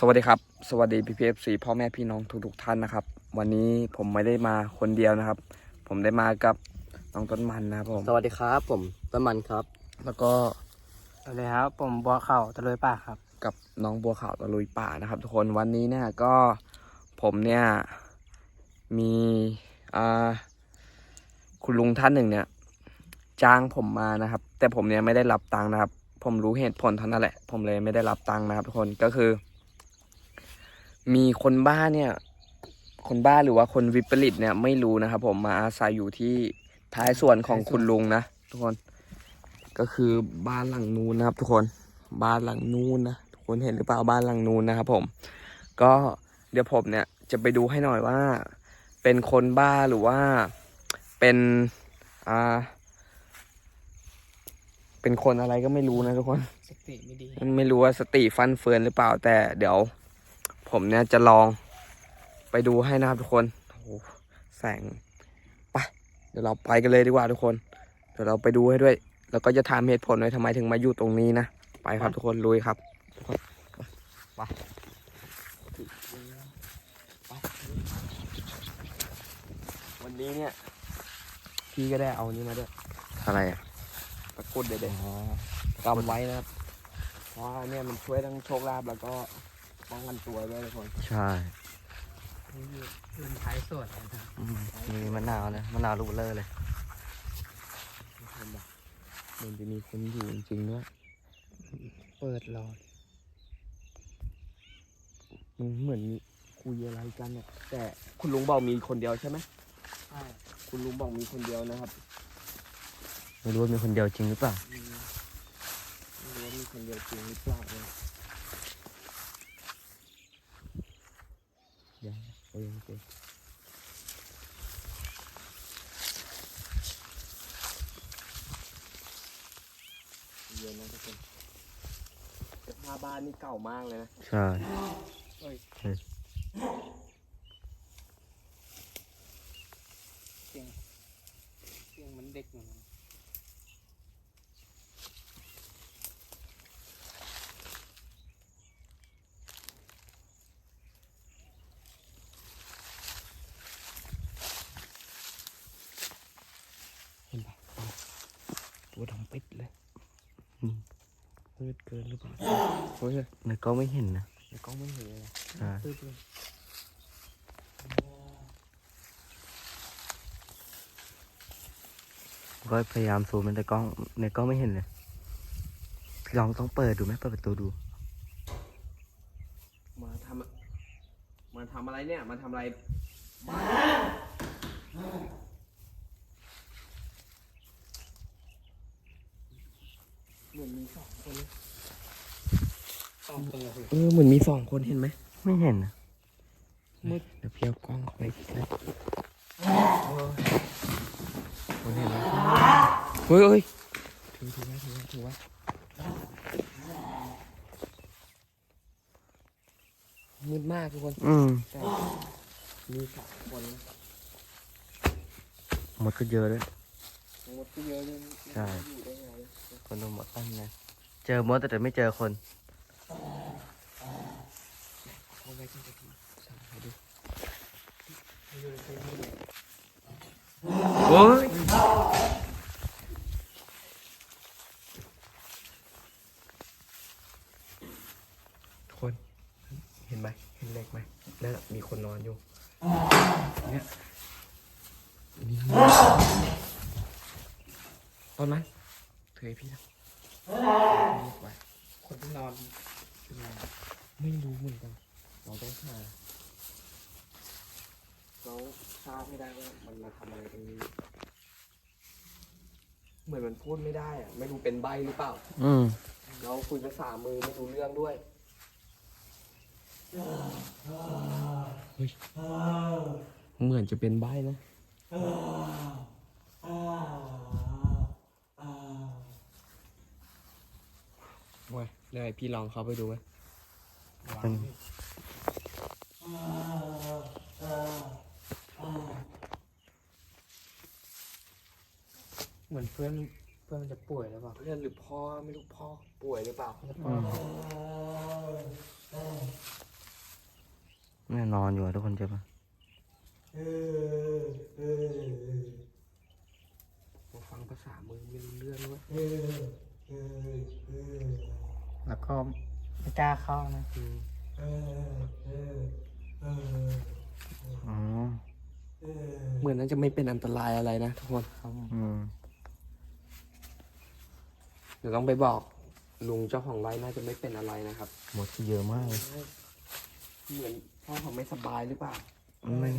สวัสดีครับ สวัสดีพี่พีเอฟซีพ่อแม่พี่น้องทุกๆท่านนะครับ วันนี้ผมไม่ได้มาคนเดียวนะครับ ผมได้มากับน้องต้นมันนะครับผมสวัสดีครับผมต้นมันครับ แล้วก็สวัสดีครับ ผมบัวเข่าตะลุยป่าครับ กับน้องบัวขาวตะลุยป่านะครับ ทุกคนวันนี้เนี่ยก็ผมเนี่ยมีอ่าคุณลุงท่านหนึ่งเนี่ย จ้างผมมานะครับ แต่ผมเนี่ยไม่ได้รับตังค์นะครับ ผมรู้เหตุผลเท่านั้นแหละ ผมเลยไม่ได้รับตังค์นะครับ ทุกคนก็คือ มีคนบ้าเนี่ย คนบ้าหรือว่าคนวิปริตเนี่ยไม่รู้นะครับผมมาอาศัยอยู่ที่ท้ายส่วนของคุณลุงนะทุกคน ก็คือบ้านหลังนู้นนะครับ ทุกคนบ้านหลังนู้นนะทุกคนเห็นหรือเปล่าบ้านหลังนู้นนะครับผม ก็เดี๋ยวผมเนี่ยจะไปดูให้หน่อยว่า เป็นคนบ้าหรือว่าเป็นอ่าเป็นคนอะไรก็ไม่รู้นะทุกคน สติไม่ดี ไม่รู้ว่าสติฟันเฟือนหรือเปล่าแต่เดี๋ยว ผมเนี่ยจะลองไปดูให้นะครับทุกคนโอ้โหแสงไปเดี๋ยวเราไปกันเลยดีกว่าทุกคน เดี๋ยวเราไปดูให้ด้วย แล้วก็จะถามเหตุผลเลยทำไมถึงมาอยู่ตรงนี้นะ ไปครับทุกคนลุยครับทุกคนไปไปวันนี้เนี่ย พี่ก็ได้เอานี้มาด้วยอะไรอะตะกรุดเด็ดๆกำไว้นะครับเพราะว่าเนี่ยมันช่วยทั้งโชคลาภแล้วก็ ป้องกันตัวด้วยทุกคนใช่เป็นท้ายส่วนนะครับอืมมีมะนาวนะมะนาวลูกเบลอเลยมันจะมีคนอยู่จริงๆด้วยเปิดรอมันเหมือนมีคุยอะไรกันเนี่ยแต่คุณลุงบอกมีคนเดียวใช่ไหมใช่คุณลุงบอกมีคนเดียวนะครับไม่รู้ว่ามีคนเดียวจริงหรือเปล่าอืมไม่รู้ว่ามีคนเดียวจริงหรือเปล่าเนี่ย เดี๋ยวเอายังเจเย็นนะทุกคนสภาพบ้านนี่เก่ามากเลยนะ ใช่ เอ้ย เฮ้ย เสียงเสียงเหมันเด็กเหมือนกัน เห็นปะตัวดำปิดเลย มืดเกินหรือเปล่าเฮ้ยในกล้องไม่เห็นนะในกล้องไม่เห็นเลยนะใช่ตึ๊ดเลยก็พยายามซูมในกล้องในกล้องไม่เห็นเลยพี่ลองต้องเปิดดูไหมเปิดประตูดู มาทำอะมาทำอะไรเนี่ย มาทำอะไรเห อนมีสองคนเลยสองคนเลยเออเหมือนมีสองคนเห็นไหมไม่เห็นนะมืดเดี๋ยวเพียวกล้องไปใกล้คนเห็นไหมเฮ้ยเฮ้ยถือถือไว้ถือไว้ถือไว้มืดมากทุกคน อืมแต่มีสองคนนะหมดก็เยอะเลยห มดที่เยอะเลยใช่ อยู่ได้ไงคนดูหมดตั้งนะ เจอมดแต่ไม่เจอคนเอาไว้ที่จะดูสั่งให้ดูโอ้ยทุกคน เห็นไหมเห็นเหล็กไหมนั่นน่ะมีคนนอนอยู่เนี่ยนี่ตอนนั้น เธอให้พี่นะนี่ไว้คนที่นอนไม่รู้เหมือนกันเราต้องหาเราทราบไม่ได้ว่ามันมาทำอะไรตรงนี้เหมือนมันพูดไม่ได้อะไม่รู้เป็นใบหรือเปล่า อืมเราคุยภาษามือไม่รู้เรื่องด้วยเฮ้ยเหมือนจะเป็นใบนะโว้ยเดี๋ยวให้พี่ลองเข้าไปดูไหมวางมันเหมือนเพื่อนเพื่อนมันจะป่วยหรือเปล่าเพื่อนหรือพ่อไม่รู้พ่อป่วยหรือเปล่าจะป่วยแน่นอนอยู่อะทุกคนเจอปะมาฟังภาษามึงไม่รู้เรื่องด้วย แล้วก็ไม่กล้าเข้านะอ๋อเหมือนนั้นจะไม่เป็นอันตรายอะไรนะทุกคนอืมเดี๋ยวต้องไปบอกลุงเจ้าของไร่น่าจะไม่เป็นอะไรนะครับ หมดเยอะมากเลยเหมือนพ่อเขาไม่สบายหรือเปล่าไม่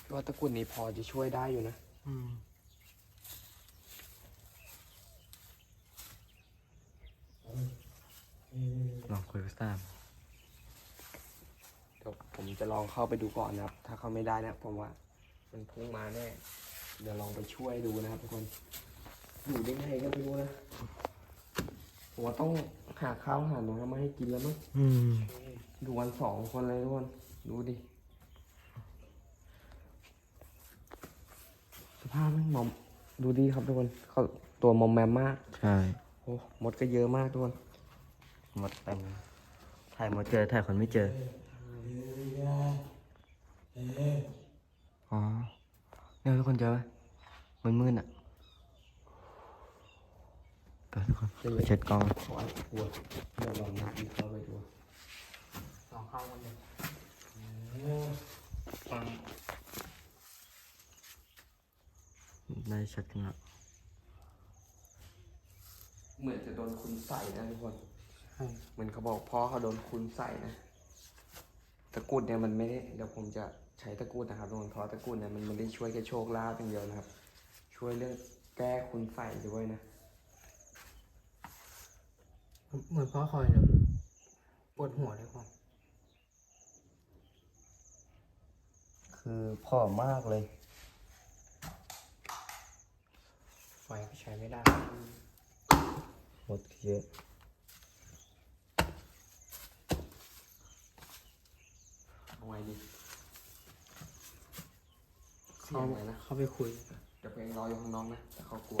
คิดว่าตะกรุดนี้พอจะช่วยได้อยู่นะ อืม ลองคุยกับสามเดี๋ยวผมจะลองเข้าไปดูก่อนนะครับ ถ้าเขาไม่ได้นะผมว่า มันพุ่งมาแน่ เดี๋ยวลองไปช่วยดูนะครับทุกคน อยู่ได้ไงก็ไม่รู้นะผมว่าต้องหาข้าวหาน้ำมาให้กินแล้วมั้งอืมดูวันสองคนเลยทุกคนดูดิ สภาพแม่งมอม ดูดีครับทุกคนเขาตัวมอมแมมมาก ใช่ โอ้มดก็เยอะมากทุกคน หมดเต็มถ่ายหมดเจอถ่ายคนไม่เจอ อ๋อเนี่ยทุกคนเจอไหมมันมืดๆอะไปทุกคนไปเช็ดกล้องขอปวดเดี๋ยวลองนับอีกเข้าไปดูลองเข้ากันเลยฟังได้ชัดขึ้นละเหมือนจะโดนคุณใส่นะทุกคนใช่ เหมือนเขาบอกพ่อเขาโดนคุณใส่นะตะกรุดเนี่ยมันไม่ได้เดี๋ยวผมจะใช้ตะกรุดนะครับทุกคนเพราะตะกรุดเนี่ยมันไม่ได้ช่วยแค่โชคลาภอย่างเดียวนะครับ ช่วยเรื่องแก้คุณใส่ด้วยนะเหมือนพ่อคอยแบบปวดหัวเลยครับคือผอมมากเลย ไฟก็ใช้ไม่ได้หมดเยอะ เอาไว้ดิเสีเข้ายงอะไรนะ เข้าไปคุย เดี๋ยวเพลงรออยู่ข้างนอกนะ แต่เขากลัว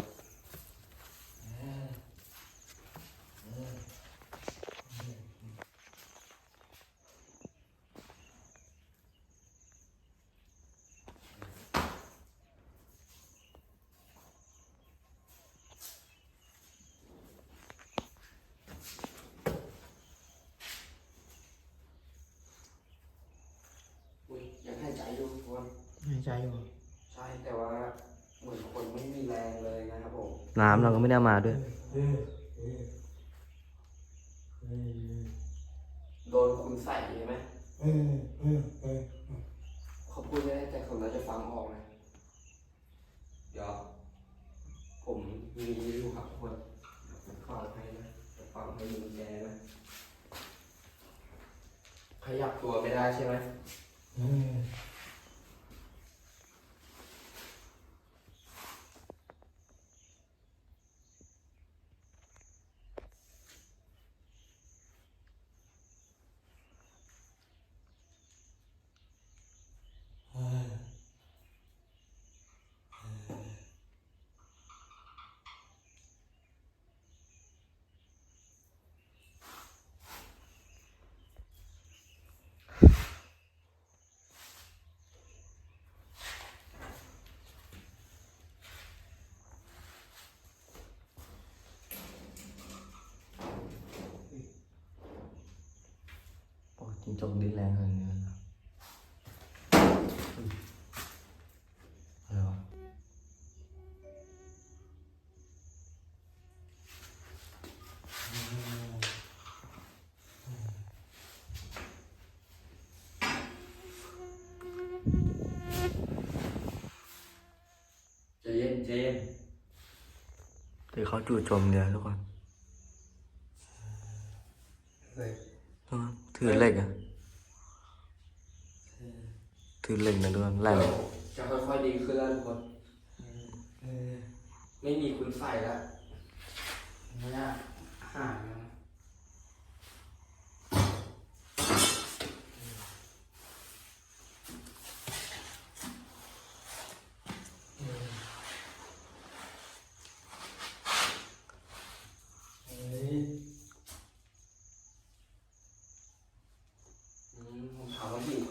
อุ้ยยังหายใจอยู่ทุกคน หาย ใจอยู่ ใช่แต่ว่าเหมือนคนไม่มีแรงเลยนะครับผมน้ำเราก็ไม่ได้เอามาด้วย โดนคุณใส่ใช่ไหมเขาพูดไม่ได้แต่เขาน่าจะฟังออกนะเดี๋ยวผมมีอยู่ครับทุกคนเดี๋ยวผมฟังให้นะจะฟังให้ลุงแกนะขยับตัวไม่ได้ใช่ไหมปกติจงดิ้นแรงขนาดนี้เลยเหรออะไรวะใจเย็นใจเย็นหรือเข อเหละทุกคนแรงจะค่อยๆดีขึ้นแล้วทุกคนไม่มีคุณใส่แล้ว ไม่ได้หายแล้วนะ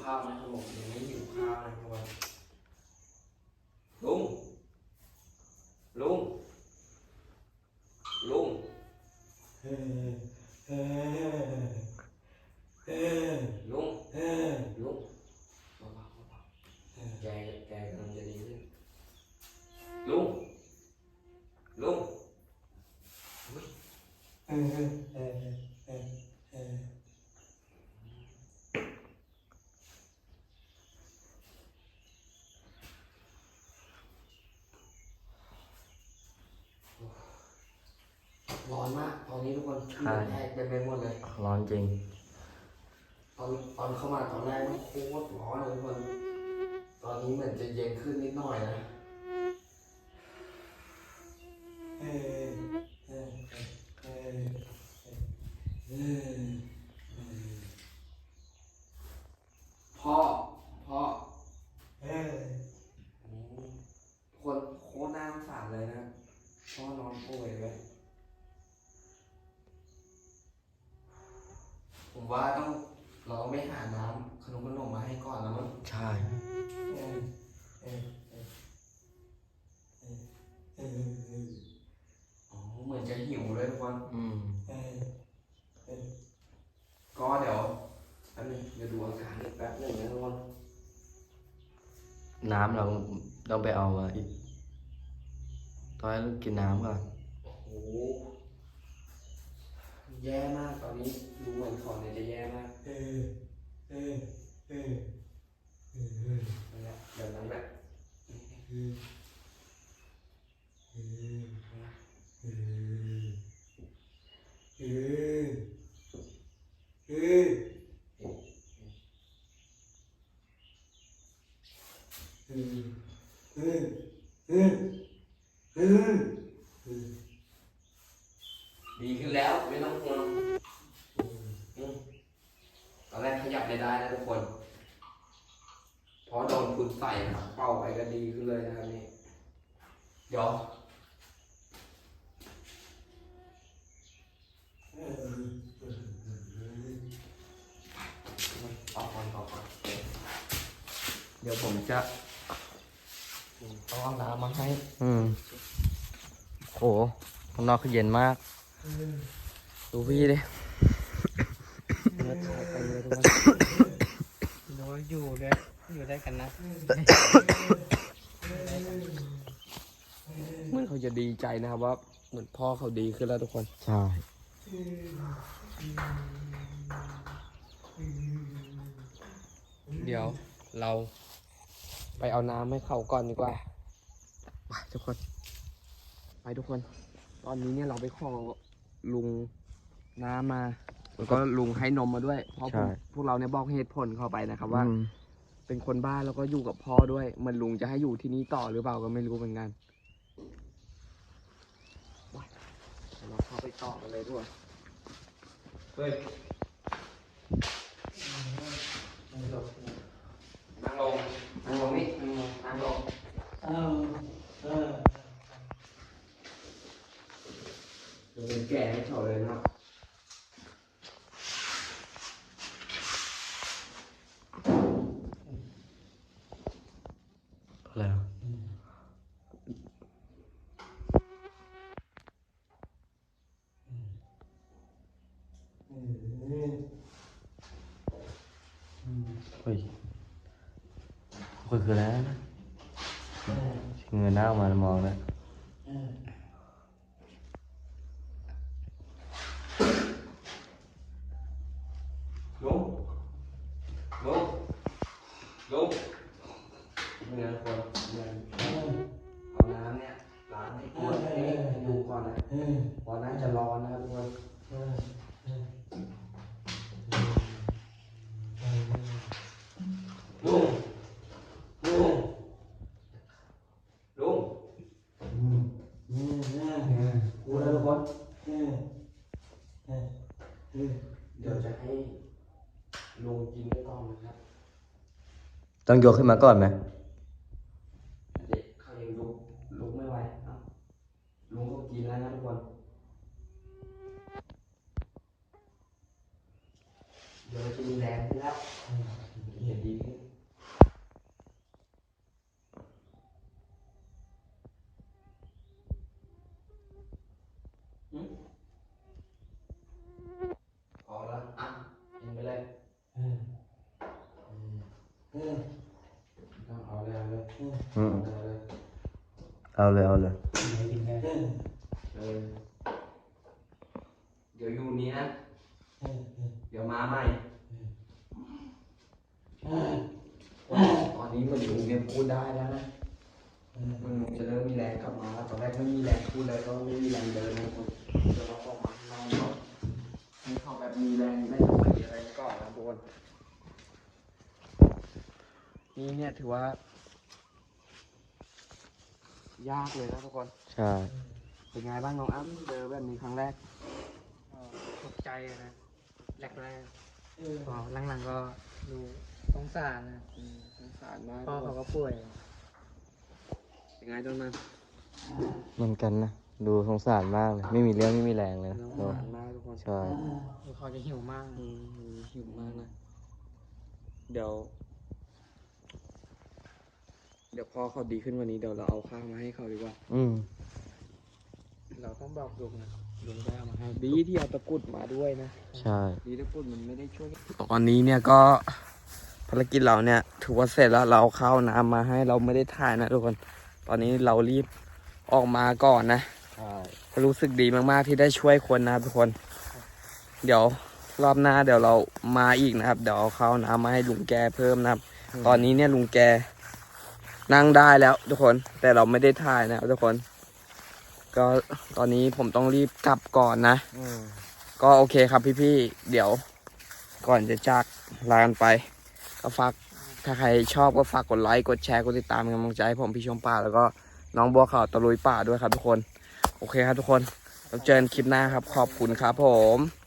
ข้าวไหมครับผมยังไม่หิวข้าวนะครับผมลุง ลุง ลุง ลุง ลุงเบาๆเบาๆแกแกกำลังจะดีขึ้น ลุง ลุงอุ๊ยร้อนมาก ตอนนี้ทุกคน ใช่แทกเต็มไปหมดเลย ร้อนจริง ตอนตอนเข้ามาตอนแรกมันโคตรร้อนเลยทุกคนตอนนี้เหมือนจะเย็นขึ้นนิดหน่อยนะพ่อ พ่อคนโคตรน่าสงสารเลยนะ พ่อนอนป่วยไว้ยผมว่าต้องเราต้องไปหาน้ำขนมขนมมาให้ก่อนแล้วมั้ง ใช่ อ๋อ เหมือนจะหิวเลยทุกคน อืม ก็เดี๋ยวแป๊บนึงเดี๋ยวดูอาการอีกแป๊บหนึงนะทุกคน น้ำเราต้องไปเอามาอีกตอนนี้กินน้ำก่อนโอ้โหแย่มากตอนนี้ดูเหมือนเขาเนี่ยจะแย่มากนั่นแหละแบบนั้นแหละดีขึ้นแล้วไม่ต้องห่วงอืมตอนแรกขยับไม่ได้นะทุกคน เพราะโดนคุณใส่นะครับเป่าไปก็ดีขึ้นเลยนะครับนี่ เดี๋ยวออกก่อนออกก่อนเดี๋ยวผมจะต้องเอาน้ำมาให้ อืมโหข้างนอกคือเย็นมาก ดูพี่ดิเนื้อทายไปเลยทุกคนดูว่าอยู่ด้วยอยู่ได้กันนะ เขาจะดีใจนะครับว่าเหมือนพ่อเขาดีขึ้นแล้วทุกคน ใช่เดี๋ยวเราไปเอาน้ำให้เขาก่อนดีกว่าไปทุกคน ไปทุกคน ตอนนี้เนี่ยเราไปขอลุงน้ำมา แล้วก็ลุงให้นมมาด้วย เพราะพวกเราเนี่ยบอกเหตุผลเข้าไปนะครับว่า อืมเป็นคนบ้านแล้วก็อยู่กับพ่อด้วยเหมันลุงจะให้อยู่ที่นี่ต่อหรือเปล่าก็ไม่รู้เหมือนกันไป เดี๋ยวเราเข้าไปต่อกันเลยด้วยเฮ้ยนั่งลงนั่งลงนั่งลงนี่นั่งลงเดี๋ยวเป็นแก่ให้เขาเลยนะครับ อะไรวะ เฮ้ยคุยคือแล้วนะเงยหน้าออกมามองนะว ลุงลุงลุงเงินคนเงินเอาน้ำเนี่ยล้างให้ตัวนี่ให้ดูก่อนนะเพราะน่าจะร้อนนะครับทุกคนลุงลุงลุงกูแล้วทุกคนเดี๋ยวจะให้ลุงกินด้วยก่อนนะครับ ต้องยกขึ้นมาก่อนไหม เด็กเขายังลุกลุกไม่ไหวเอ้าลุงก็กินแล้วนะทุกคน เดี๋ยวจะมีแรงขึ้นแล้ว เห็นดีพอแล้วอะกินไปเลยต้องเอาเลยเอาเลย อืม เอาเลยเอาเลยเออเดี๋ยวอยู่นี้นะ เดี๋ยวมาใหม่ ตอนนี้มันลุงเนี่ยพูดได้แล้วนะ มันจะเริ่มมีแรงกลับมาแล้วตอนแรกไม่มีแรงพูดเลยก็ไม่มีแรงเดินนะคนเดี๋ยวเราออกมาข้างนอกก่อนให้เขาแบบมีแรงได้ทำอะไรก่อนนะทุกคนนี่เนี่ยถือว่า ยากเลยนะทุกคน ใช่ เป็นไงบ้างน้องอ้ำเจอแบบนี้ครั้งแรกตกใจอะนะแรกแรกๆพอหลังๆก็ดูสงสารนะอืมสงสารมากพ่อเขาก็ป่วย เป็นไงตอนนั้นเหมือนกันนะ ดูสงสารมากเลย ไม่มีเรื่องไม่มีแรงเลยนะสงโอ้สารมากทุกคนใช่เขาจะหิวมากอืมหิวมากนะ เดี๋ยว เดี๋ยวพอเขาดีขึ้นวันนี้เดี๋ยวเราเอาข้าวมาให้เขาดีกว่า อืม เราต้องบอกลุงนะลุงได้เอามาให้ดีที่เอาตะกรุดมาด้วยนะใช่ ดีตะกรุดมันไม่ได้ช่วยตอนนี้เนี่ยก็ภารกิจเราเนี่ย ถือว่าเสร็จแล้วเราเอาข้าวน้ำมาให้เราไม่ได้ถ่ายนะทุกคน ตอนนี้เรารีบออกมาก่อนนะ ใช่ รู้สึกดีมากๆที่ได้ช่วยคนนะครับทุกคน เดี๋ยวรอบหน้าเดี๋ยวเรามาอีกนะครับ เดี๋ยวเอาข้าวน้ำมาให้ลุงแกเพิ่มนะครับ ตอนนี้เนี่ยลุงแก นั่งได้แล้วทุกคนแต่เราไม่ได้ถ่ายนะครับทุกคน ก็ตอนนี้ผมต้องรีบกลับก่อนนะอืมก็โอเคครับพี่ๆเดี๋ยว ก่อนจะจากลากันไป ก็ฝากถ้าใครชอบก็ฝากกดไลค์กดแชร์กดติดตามเป็นกำลังใจให้ผมพี่ชมป่าแล้วก็น้องบัวขาวตะลุยป่าด้วยครับทุกคน โอเคครับทุกคนเราเจอกันคลิปหน้าครับ ขอบคุณครับผม